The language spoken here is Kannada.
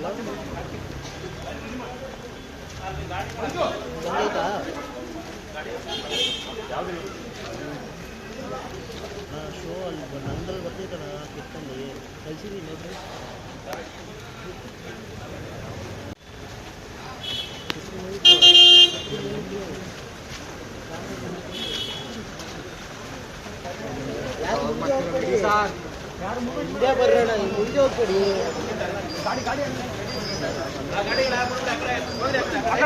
ಶೋ ಅಲ್ಲಿ ನಂದ್ರಲ್ಲಿ ಬರ್ತೈತಣ ಕಿತ್ತಂದು ಕಳಿಸಿದ್ದೀನಿ ನೋಡ್ರಿ ಯಾರು ಮುಂದೆ ಬರ್ರಣ್ಣ ಹಿಂಗೆ ಮುಂದೆ ಹೋಗ್ಬೇಡಿ ತಳ್ಬೇಡ್ರು